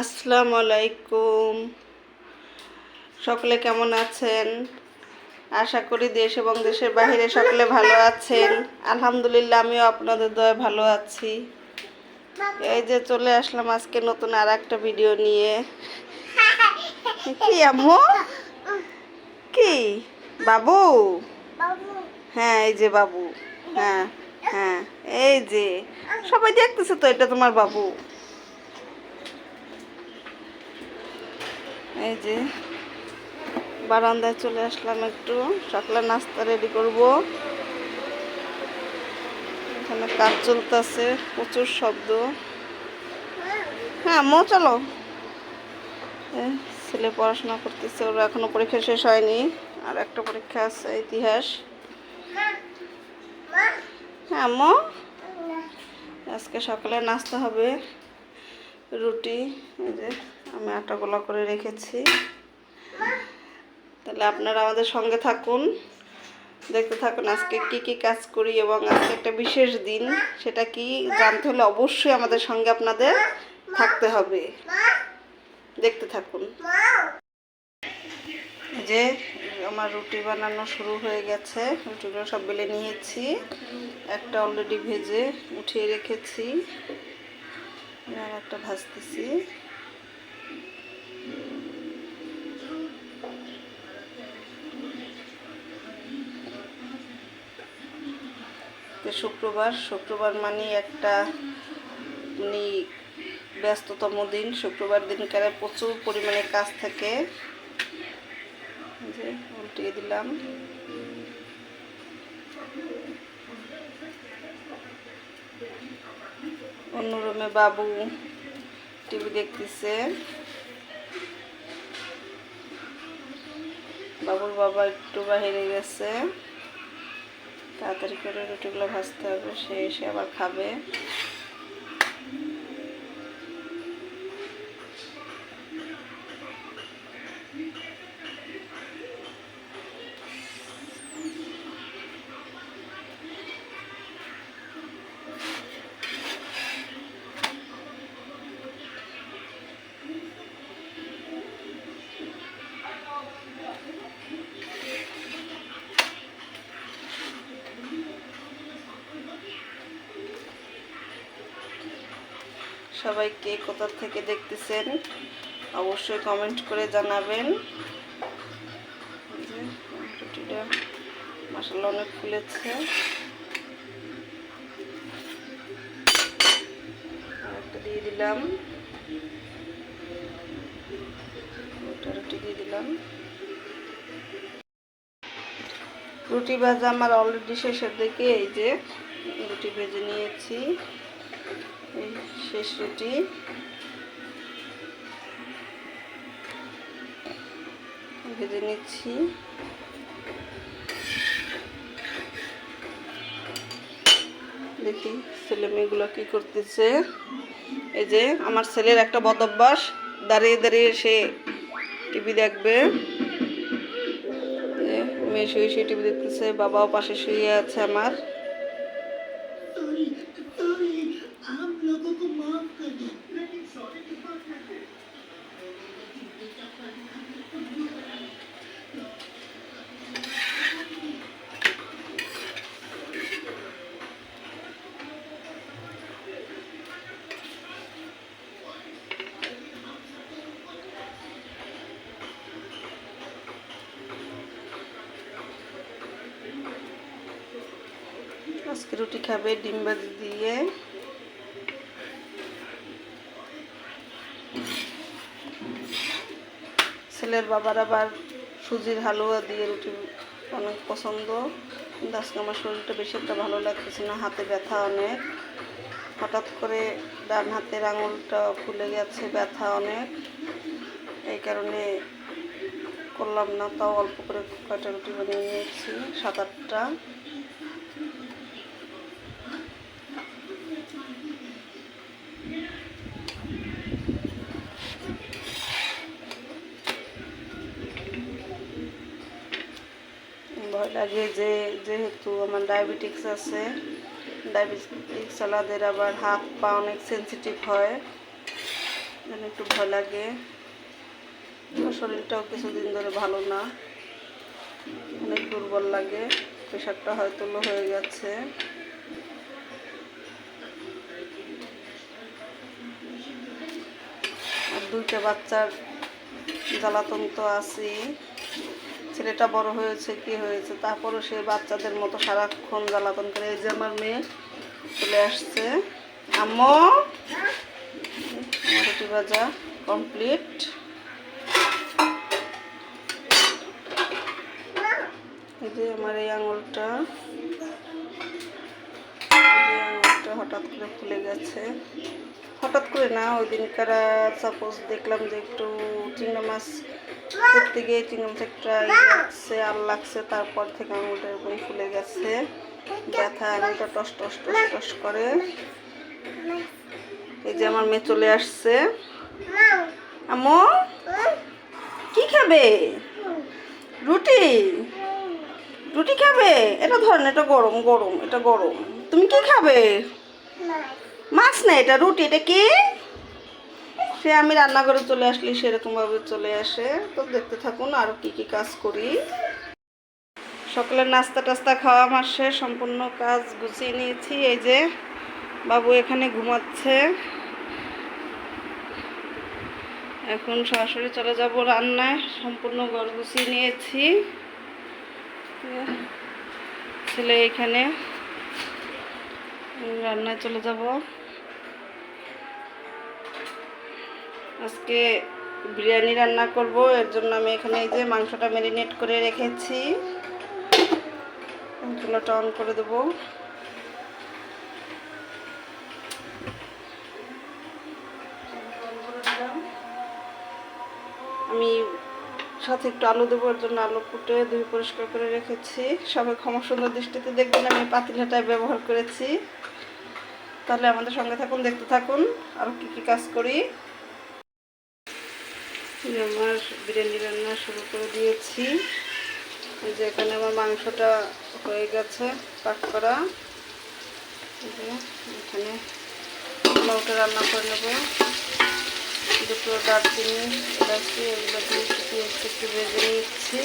আসসালামু আলাইকুম সকলে কেমন আছেন? আশা করি দেশ এবং দেশের বাইরে সকলে ভালো আছেন। আলহামদুলিল্লাহ, আমিও আপনাদের দয়ে ভালো আছি। এই যে চলে আসলাম আজকে নতুন আর একটা ভিডিও নিয়ে। কি আম্মু? কি? বাবু? হ্যাঁ এই যে বাবু। হ্যাঁ হ্যাঁ এই যে। সবাই দেখতেছে তো, এটা তোমার বাবু। এই যে বারান্দায় চলে আসলাম একটু। সকালে নাস্তা রেডি করব। এখানে কাজ চলতেছে, প্রচুর শব্দ। হ্যাঁ মো, চলো। ছেলে পড়াশোনা করতেছে, ওর এখনও পরীক্ষা শেষ হয়নি। আর একটা পরীক্ষা আছে, ইতিহাস। হ্যাঁ মো। আজকে সকালে নাস্তা হবে, রুটি, এই যে। আমি আটা গোলা করে রেখেছি। তাহলে আপনারা আমাদের সঙ্গে থাকুন। দেখতে থাকুন আজকে কি কি কাজ করি এবং আজকে একটা বিশেষ দিন, সেটা কি জানতে হলে অবশ্যই আমাদের সঙ্গে আপনাদের থাকতে হবে। দেখতে থাকুন। যে আমার রুটি বানানো শুরু হয়ে গেছে। রুটিগুলো সব বেলে নিয়েছি। একটা অলরেডি ভেজে উঠিয়ে রেখেছি। আর একটা ভাজতেছি। শুক্রবার। শুক্রবার মানে একটা মানে ব্যস্ততম দিন। শুক্রবার দিনকারে প্রচুর পরিমাণে কাজ থাকে। যে, উল্টিয়ে দিলাম। অন্য রুমে বাবু টিভি দেখতেছে। বাবুর বাবা একটু বাহিরে গেছে। তাড়াতাড়ি করে রুটিগুলো ভাজতে হবে সে এসে আবার খাবে। সবাই কে কোথা থেকে দেখতেছেন, অবশ্যই কমেন্ট করে জানাবেন। রুটিটা মশলা অনেক ফুলেছে। একটা দিয়ে দিলাম। রুটি দিয়ে দিলাম। রুটি ভাজা আমার অলরেডি শেষের দিকে, এই যে রুটি ভেজে নিয়েছি। শেষ রুটি। ভেজে নিচ্ছি। দেখি ছেলে মেয়েগুলো কি করতেছে। এই যে আমার ছেলের একটা বদ অভ্যাস, দাঁড়িয়ে দাঁড়িয়ে সে টিভি দেখবে। মেয়ে শুয়ে শুয়ে টিভি দেখতেছে, বাবাও পাশে শুয়ে আছে আমার। আজকে রুটি খাবে, ডিম ভাজি দিয়ে। ছেলের বাবার আবার সুজির হালুয়া দিয়ে রুটি অনেক পছন্দ। কিন্তু আজকে আমার শরীরটা বেশি একটা ভালো লাগতেছে না, হাতে ব্যথা অনেক। হঠাৎ করে ডান হাতের আঙুলটা ফুলে গেছে, ব্যথা অনেক। এই কারণে করলাম না, তাও অল্প করে কয়টা রুটি বানিয়ে নিয়েছি, সাত আটটা ভয় লাগে যে, যেহেতু আমার ডায়াবেটিক্স আছে ডায়াবেটিক্স আলাদের আবার হাত পা অনেক সেন্সিটিভ হয় একটু ভয় লাগে। শরীরটাও কিছুদিন ধরে ভালো না, অনেক দুর্বল লাগে, প্রেশারটা হয়তো লো হয়ে গেছে। আর দুইটা বাচ্চার জ্বালাতন তো আছেই। ছেলেটা বড় হয়েছে, কি হয়েছে, তারপরও সে বাচ্চাদের মতো সারাক্ষণ জ্বালাতন করে। এই যে আমার মেয়ে চলে আসছে। আম্মু, রুটি ভাজা কমপ্লিট এই যে আমার এই আঙুলটা আঙুলটা হঠাৎ করে ফুলে গেছে। হঠাৎ করে না, ওই দিনকার সাপোজ দেখলাম যে একটু চিংড়ি মাছ করতে গিয়ে চিংড়ি মাছ একটা লাগছে আর লাগছে, তারপর থেকে আঙুলটা এরকম ফুলে গেছে। ব্যথা আঙুলটা টস টস টস টস করে। এই যে আমার মেয়ে চলে আসছে। আম্মু, কি খাবে? রুটি? রুটি খাবে? এটা ধরেন, এটা গরম গরম, এটা গরম। তুমি কি খাবে? মাছ না এটা, রুটি, এটা কি? সে আমি রান্না করে চলে আসলি সেরকমভাবে চলে আসে। তো দেখতে থাকুন আরও কি কি কাজ করি। সকালের নাস্তা টাস্তা খাওয়া আমার শেষ, সম্পূর্ণ কাজ গুছিয়ে নিয়েছি। এই যে বাবু এখানে ঘুমাচ্ছে। এখন সরাসরি চলে যাব রান্নায়। সম্পূর্ণ ঘর গুছিয়ে নিয়েছি। ছেলে এখানে রান্নায় চলে যাব। আজকে বিরিয়ানি রান্না করব, এর জন্য আমি এখানে এই যে মাংসটা ম্যারিনেট করে রেখেছি। চুলাটা অন করে দেবো। আমি সাথে একটু আলু দেবো, এর জন্য আলু কুটে ধুয়ে পরিষ্কার করে রেখেছি। সবাই ক্ষমা সুন্দর দৃষ্টিতে দেখবেন, আমি পাতিলাটায় ব্যবহার করেছি। তাহলে আমাদের সঙ্গে থাকুন, দেখতে থাকুন, আর কি কি কাজ করি। আমার বিরিয়ানি রান্না শুরু করে দিয়েছি। যেখানে আমার মাংসটা হয়ে গেছে পাক করা। এখানে পোলাওটা রান্না করে নেব। দুটো দারচিনি, এলাচি, এগুলো দিয়ে একটু ভেজে নিচ্ছি।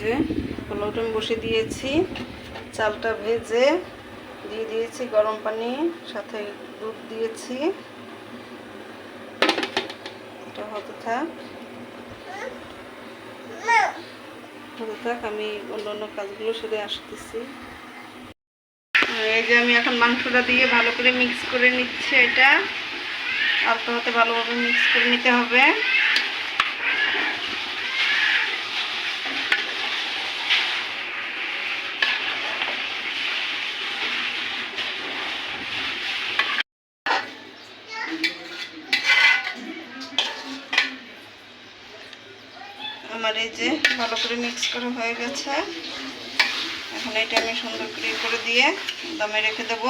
যে পোলাওটা বসে দিয়েছি, চালটা ভেজে দিয়ে দিয়েছি গরম পানি, সাথে দুধ দিয়েছি। এটা হতে থাক। হতে থাক, আমি অন্য অন্য কাজগুলো সেরে আসতেছি। এই যে আমি এখন মাংসটা দিয়ে ভালো করে মিক্স করে নিচ্ছি এটা। আলতো হাতে ভালোভাবে মিক্স করে নিতে হবে আমার এই যে ভালো করে মিক্স করা হয়ে গেছে। এখন এটা আমি সুন্দর করে করে দিয়ে দমে রেখে দেব।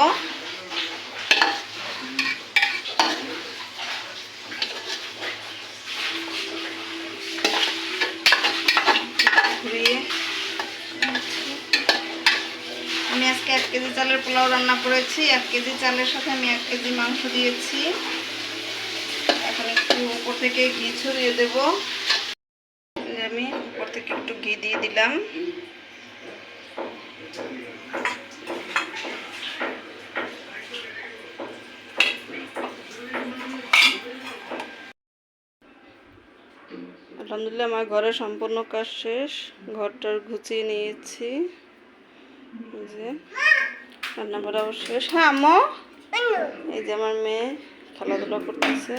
আমি আজকে এক কেজি চালের পোলাও রান্না করেছি। এক কেজি চালের সাথে আমি এক কেজি মাংস দিয়েছি। এখন একটু উপর থেকে ঘি ছড়িয়ে দেবো। যে আমি। উপর থেকে একটু ঘি দিয়ে দিলাম। আলহামদুলিল্লাহ, আমার ঘরের সম্পূর্ণ কাজ শেষ। ঘরটার গুছিয়ে নিয়েছি। যে রান্না করাও শেষ। হ্যাঁ আম্মু? এই যে আমার মেয়ে খেলাধুলা করতেছে।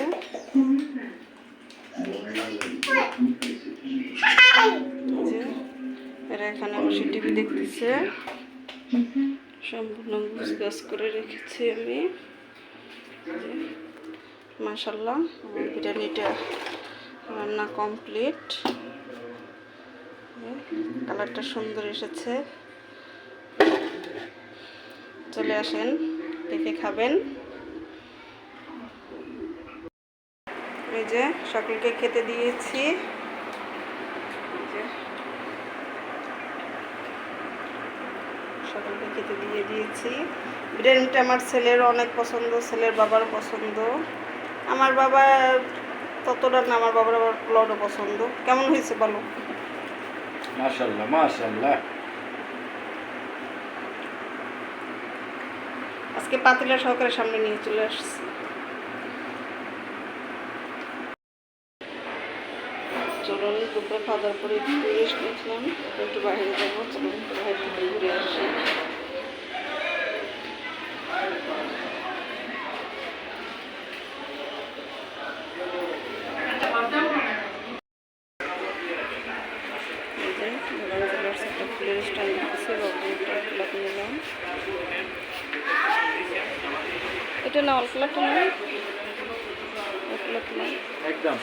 এরা এখানে বসে টিভি দেখতেছে। সম্পূর্ণ গুছ গাছ করে রেখেছি আমি। মাসাল্লাহ বিরিয়ানিটা রান্না কমপ্লিট। কালারটা সুন্দর এসেছে। চলে আসেন, দেখে খাবেন। এই যে সকলকে খেতে দিয়েছি। সকলকে খেতে দিয়ে দিয়েছি। বিরিয়ানিটা আমার ছেলের অনেক পছন্দ ছেলের বাবার পছন্দ। আমার বাবা ততটা না আমার বাবার আবার পোলাওটা পছন্দ। কেমন হয়েছে বলো? মাশাল্লাহ মাশাল্লাহ আজকে পাতিলা সহকারে সামনে নিয়ে চলে আসছি। চলুন দুপুরে খাওয়া দাওয়ার পরে একটু রেস্ট নিয়েছিলাম একটু বাইরে যাব চলুন, বাইরে থেকে ঘুরে আসি। ফুলের স্ট্যান্ড আছে নিলাম। এটা না, অল্প লাগতো না? অল্প লাগতো না? একদম।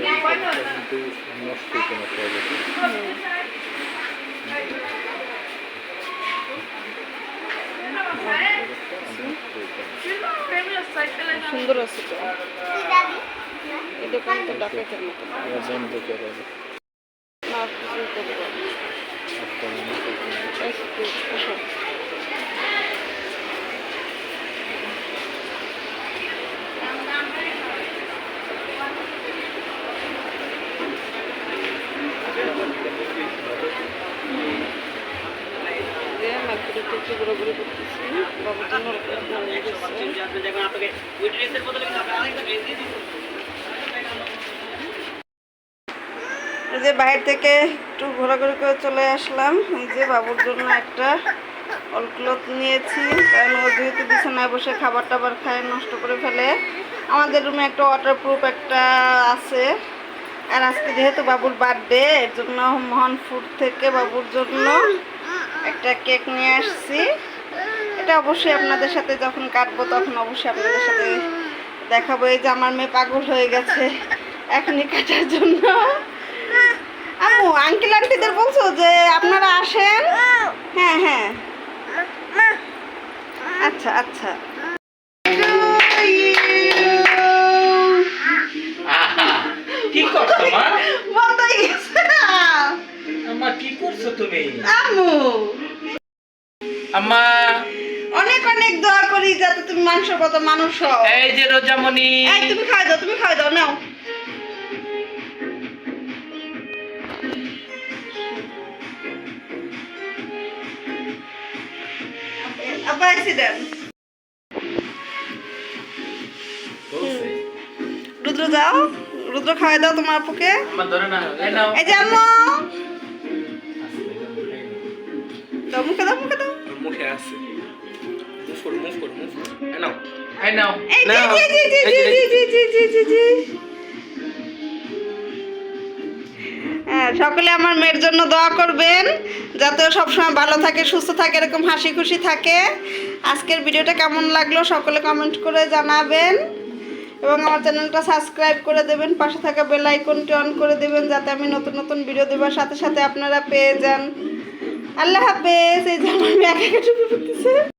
কিন্তু নষ্ট কোনো কোয়ালিটি সুন্দর আছে তো। এই দোকানটা ডাকাতের মতো। না কিছু করব একটু আসো। যে মার্কেটে একটু করতেছি। বাবুর জন্য যে বাইরে থেকে একটু ঘোরাঘুরি করে চলে আসলাম। যে বাবুর জন্য একটা অলক্লথ নিয়েছি। কারণ ও যেহেতু বিছানায় বসে খাবার টাবার খায়, নষ্ট করে ফেলে। আমাদের রুমে একটা ওয়াটারপ্রুফ একটা আছে। আর আজকে যেহেতু বাবুর বার্থডে এর জন্য মহান ফুড থেকে বাবুর জন্য একটা কেক নিয়ে আসছি। এটা অবশ্যই আপনাদের সাথে যখন কাটবো তখন অবশ্যই আপনাদের সাথে দেখাবো। এই যে আমার মেয়ে পাগল হয়ে গেছে এখনই কাটার জন্য। আমু আঙ্কেল আন্টিদের বলছো যে আপনারা আসেন? হ্যাঁ হ্যাঁ। আচ্ছা আচ্ছা। যাতে তুমি মাংস কত মানুষ এই যে রোজামণি। এই তুমি খাই দাও তুমি খাই দাও নাও। রুদ্র যাও রুদ্র খাওয়াই দাও তোমার আপুকে। এই এই যে আম্মু। দাও মুখে দাও মুখে দাও। মুখে আছে। নাও এই হ্যাঁ সকলে আমার মেয়ের জন্য দোয়া করবেন যাতে সবসময় ভালো থাকে সুস্থ থাকে এরকম হাসি খুশি থাকে। আজকের ভিডিওটা কেমন লাগল সকলে কমেন্ট করে জানাবেন। এবং আমার চ্যানেলটা সাবস্ক্রাইব করে দেবেন পাশে থাকা বেল আইকনটি অন করে দেবেন যাতে আমি নতুন নতুন ভিডিও দেওয়ার সাথে সাথে আপনারা পেয়ে যান। আল্লাহ হাফেজ এই যে আমার মেয়ে একা একা টুপি